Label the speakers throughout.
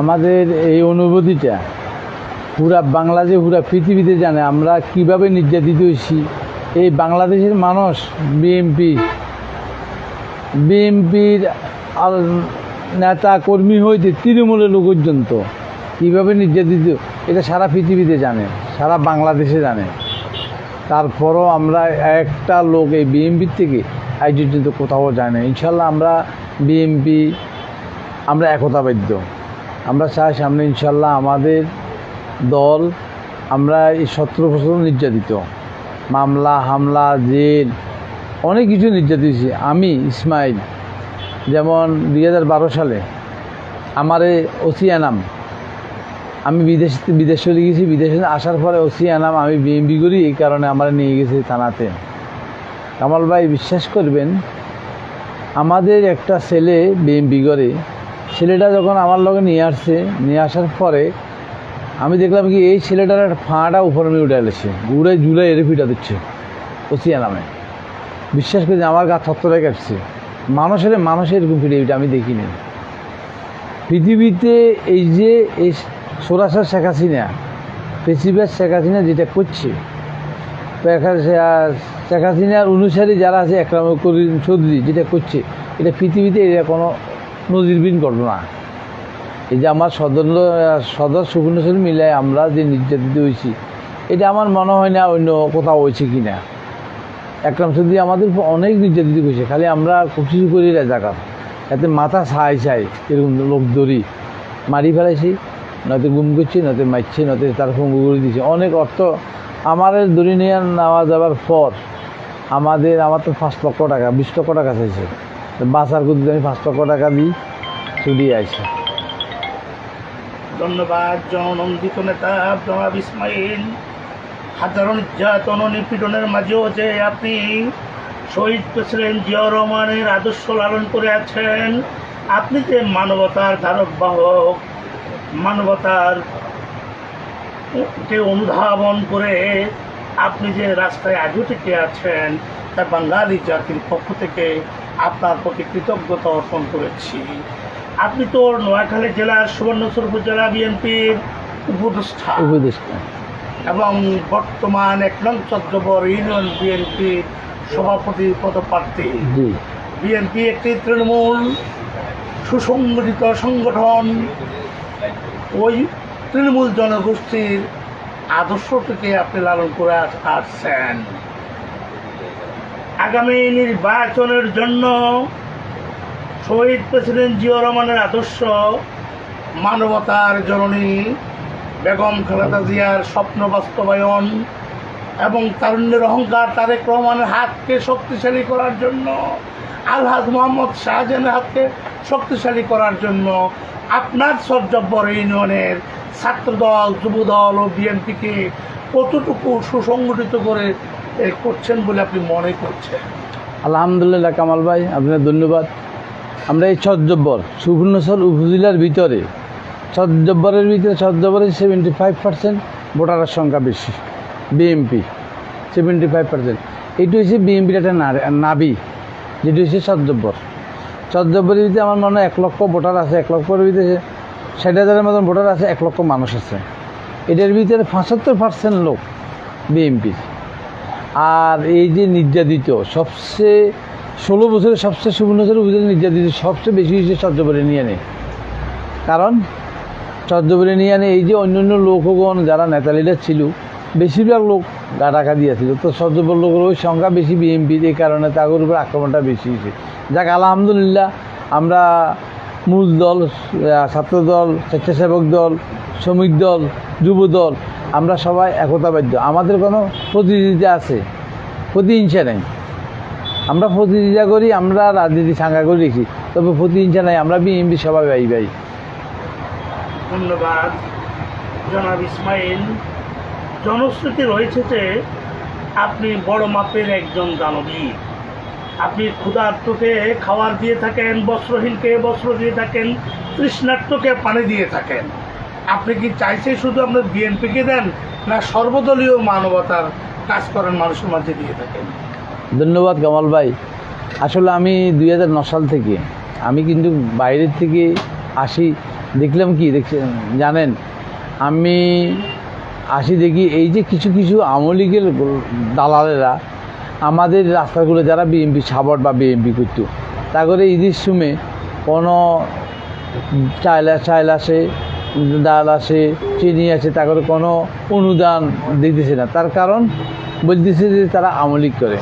Speaker 1: আমাদের এই অনুভূতিটা, পুরা বাংলাদেশ, পুরা পৃথিবীতে জানে আমরা কীভাবে নির্যাতিত হয়েছি। এই বাংলাদেশের মানুষ বিএমপি বিএমপির নেতা কর্মী হইতে তৃণমূলের লোক পর্যন্ত কীভাবে নির্যাতিত, এটা সারা পৃথিবীতে জানে, সারা বাংলাদেশে জানে। তারপরও আমরা একটা লোক এই বিএমপির থেকে আজ পর্যন্ত কোথাও যায় না। ইনশাল্লাহ আমরা বিএমপি আমরা একতাবাদ্য আমরা চাই সামনে ইনশাল্লাহ আমাদের দল আমরা এই সতেরো বছর নির্যাতিত। মামলা, হামলা, জেল, অনেক কিছু নির্যাতিত আমি, ইসমাইল, যেমন দুই হাজার বারো সালে আমারে ওসি আনাম আমি বিদেশ বিদেশ চলে গেছি, বিদেশে আসার পরে ওসি আনাম আমি বিএমবি করি, এই কারণে আমার নিয়ে গেছে থানাতে। কামাল ভাই, বিশ্বাস করবেন, আমাদের একটা ছেলে বিএমপি করে ছেলেটা যখন আমার লগে নিয়ে আসছে, নিয়ে আসার পরে আমি দেখলাম কি এই ছেলেটার একটা ফাঁটা উপরে নিয়ে উঠে এলেছে উড়ে জুড়ে এরে ফিটা দিচ্ছে, ওসিয়া নামে। বিশ্বাস করি আমার গা থত্তরে কাটছে মানুষের মানুষের এরকম ফিরে এটা আমি দেখিনি। পৃথিবীতে এই যে এই সরাসর শেখ হাসিনা প্রেসিডেন্ট শেখ হাসিনা যেটা করছে, শেখ হাসিনার অনুসারী যারা আছে, একরাম করিম চৌধুরী যেটা করছে, এটা পৃথিবীতে এটা কোনো নজিরবিহীন ঘটনা। এই যে আমার সদর সদর সুবর্ণচুর মিলায় আমরা যে নির্যাতিত হয়েছি, এটা আমার মনে হয় না অন্য কোথাও হয়েছে কি না একরাম চৌধুরী আমাদের অনেক নির্যাতিত হয়েছে, খালি আমরা কোশিশ করি রাজাকার এতে মাথা ছাই ছাই, এরকম লোক ধরি। মারি ফেলাইছি, নয়তো গুম করছি, নয়তো মারছি, নয়তো তার পঙ্গু করে দিচ্ছে অনেক অর্থ আমাদের ধরে নিয়ে নেওয়া যাওয়ার পর আমাদের, আমার তো পাঁচ লক্ষ টাকা, বিশ লক্ষ টাকা চাইছে। তো বাঁচার করতে আমি পাঁচ লক্ষ টাকা দিই ছুটি আইসে।
Speaker 2: ধন্যবাদ, জননন্দিত নেতা জনাব ইসমাইল। হাজারো নির্যাতন ও নিপীড়নের মাঝেও যে আপনি শহীদ প্রেসিডেন্ট জিয়াউর রহমানের আদর্শ লালন করে আছেন, আপনি যে মানবতার ধারক বাহক, মানবতার কে অনুধাবন করে আপনি যে রাস্তায় আজও টিকে আছেন, তা বাঙালি জাতির পক্ষ থেকে আপনার প্রতি কৃতজ্ঞতা অর্পণ করেছি। আপনি তো নোয়াখালী জেলার সুবর্ণচর উপজেলা বিএনপির উপদেষ্টা।
Speaker 1: উপদেষ্টা।
Speaker 2: এবং বর্তমান এক নং চন্দ্রবর ইউনিয়ন বিএনপির সভাপতি পদপ্রার্থী। বিএনপি একটি তৃণমূল সুসংগঠিত সংগঠন। ওই তৃণমূল জনগোষ্ঠীর আদর্শটিকে আপনি লালন করে আস- আসছেন। আগামী নির্বাচনের জন্য শহীদ প্রেসিডেন্ট জিয়া রহমানের আদর্শ, মানবতার জননী বেগম খালেদা জিয়ার স্বপ্ন বাস্তবায়ন এবং তারুণ্যের অহংকার তারেক রহমানের হাতকে শক্তিশালী করার জন্য, আলহাজ মোহাম্মদ শাহজাহানের হাতকে শক্তিশালী করার জন্য, আপনার সজ্জব্বর ইউনিয়নের ছাত্রদল, যুবদল ও বিএনপিকে কতটুকু সুসংগঠিত করে করছেন বলে আপনি মনে করছেন?
Speaker 1: আলহামদুলিল্লাহ কামাল ভাই, আপনার ধন্যবাদ। আমরা এই ছজ্জব্বর সুবর্ণচর উপজেলার ভিতরে ছজ্জব্বরের ভিতরে ছজ্জব্বরের সেভেন্টি ফাইভ পার্সেন্ট ভোটারের সংখ্যা বেশি বিএমপি সেভেন্টি ফাইভ পার্সেন্ট এইটা হচ্ছে বিএমপির একটা নাবি, যেটা হচ্ছে ছজ্জব্বর ছজ্জব্বরের ভিতরে আমার মনে হয় এক লক্ষ ভোটার আছে, এক লক্ষের ভিতরে ষাট হাজারের মতন ভোটার আছে, এক লক্ষ মানুষ আছে। এটার ভিতরে পঁচাত্তর পার্সেন্ট লোক বিএমপির আর এই যে নির্যাতিত, সবচেয়ে ষোলো বছরের সবচেয়ে সুবর্ণচর উপজেলা নির্যাতিত সবচেয়ে বেশি হয়েছে চর্যবরে নিয়ে নেই কারণ চর্যবরে নিয়ে আনে এই যে অন্য অন্য লোকগণ যারা নেতা লিডার ছিল, বেশিরভাগ লোক গা টাকা দিয়েছিল তো চর্যবর লোকের ওই সংখ্যা বেশি বিএমপির এই কারণে তাদের উপর আক্রমণটা বেশি হয়েছে। যাক, আলহামদুলিল্লাহ আমরা মূল দল ছাত্র দল স্বেচ্ছাসেবক দল, শ্রমিক দল, যুব দল আমরা সবাই একতাবাদ্য আমাদের কোনো প্রতিযোগিতা আছে, প্রতিহিংসা নেই। আমরা প্রতিযোগিতা করি, আমরা রাজনীতি সাঙ্গা করে রেখি তবে প্রতিহিংসা নাই, আমরা বিএমপি সবাই ভাই ভাই।
Speaker 2: ধন্যবাদ। জনাব ইসমাইল, জনশ্রুতি রয়েছে যে আপনি বড় মাপের একজন দানবীর আপনি ক্ষুধার্তকে খাবার দিয়ে থাকেন, বস্ত্রহীনকে বস্ত্র দিয়ে থাকেন, তৃষ্ণার্তকে পানি দিয়ে থাকেন। আপনি কি চাইছে শুধু আপনার বিএনপিকে দেন, না সর্বদলীয় মানবতার কাজ করেন মানুষের মাঝে দিয়ে থাকেন?
Speaker 1: ধন্যবাদ কামাল ভাই। আসলে আমি দুই সাল থেকে, আমি কিন্তু বাইরের থেকে আসি, দেখলাম কি, দেখছি, জানেন, আমি আসি দেখি এই যে কিছু কিছু আমলিগের দালালেরা আমাদের রাস্তাগুলো যারা বিএমপি সাবট বা বিএমপি করতো তারপরে ঈদের সময় কোনো চাইল চাইল আসে ডাল আসে চিনি আছে তা করে কোনো অনুদান দিতেছে না। তার কারণ বলতেছে যে তারা আমলিক করে।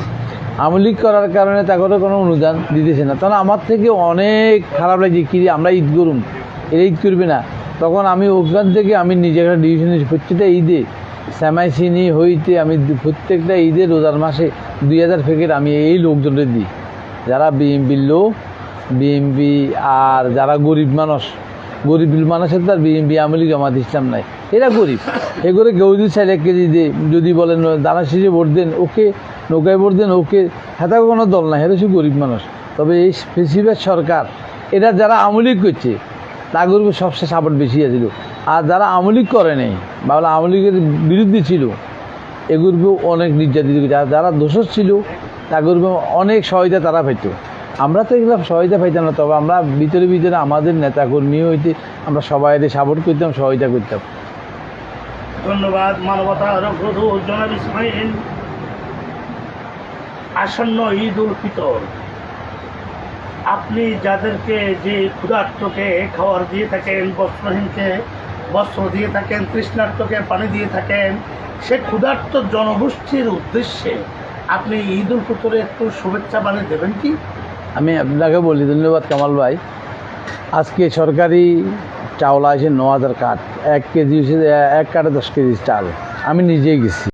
Speaker 1: আমলিক করার কারণে তা করে কোনো অনুদান দিতেছে না। তখন আমার থেকে অনেক খারাপ লাগে কি আমরা ঈদ করুন এরা ঈদ করবে না। তখন আমি ওখান থেকে আমি নিজে একটা নিয়েছি। প্রত্যেকটা ঈদে শ্যামাই চিনি, হইতে আমি প্রত্যেকটা ঈদে রোজার মাসে দুই হাজার প্যাকেট আমি এই লোকজনের দিই। যারা বিএমপির লোক বিএমপি আর যারা গরিব মানুষ গরিব মানুষের তো আর বিএমপি আমলি জমাত ইসলাম নাই। এরা গরিব। এ করে কেউ যদি এক কেজি দিয়ে যদি বলেন, দানা সিজে ভোট দেন, ওকে নৌকায় ভোট দেন, ওকে হেতা কোনো দল নাই শুধু গরিব মানুষ। তবে এই বেশিরভাগ সরকার এটা যারা আমলিক করছে তাগরকে সবচেয়ে সাপোর্ট বেশি আছিল। আর যারা আমলিক করে নেই, বা আমলিকের বিরুদ্ধে ছিল এগুলোকেও অনেক নির্যাতিত যারা দোষর ছিল তাগরকে অনেক সহায়তা তারা পেত। আমরা তো এগুলো সহায়তা পাইতাম না, তবে আমরা ভিতরে ভিতরে আমাদের নেতাকর্মী হইতে আমরা সবাই সাপোর্ট করতাম সহায়তা করতাম।
Speaker 2: ধন্যবাদ ইসমাইল। আসন্ন ঈদ উল ফিতর। আপনি যাদেরকে যে ক্ষুধার্তকে খাবার দিয়ে থাকেন, বস্ত্রহীনকে বস্ত্র দিয়ে থাকেন, তৃষ্ণার্তকে পানি দিয়ে থাকেন, সে ক্ষুধার্ত জনগোষ্ঠীর উদ্দেশ্যে আপনি ঈদ উল ফিতরে একটু শুভেচ্ছা বাণী দেবেন কি?
Speaker 1: আমি আপনাকে বলি, ধন্যবাদ কামাল ভাই। আজকে সরকারি চাউল আছে ন হাজার কাঠ। এক কেজি এক কাঠে দশ কেজি চাল। আমি নিজেই গেছি।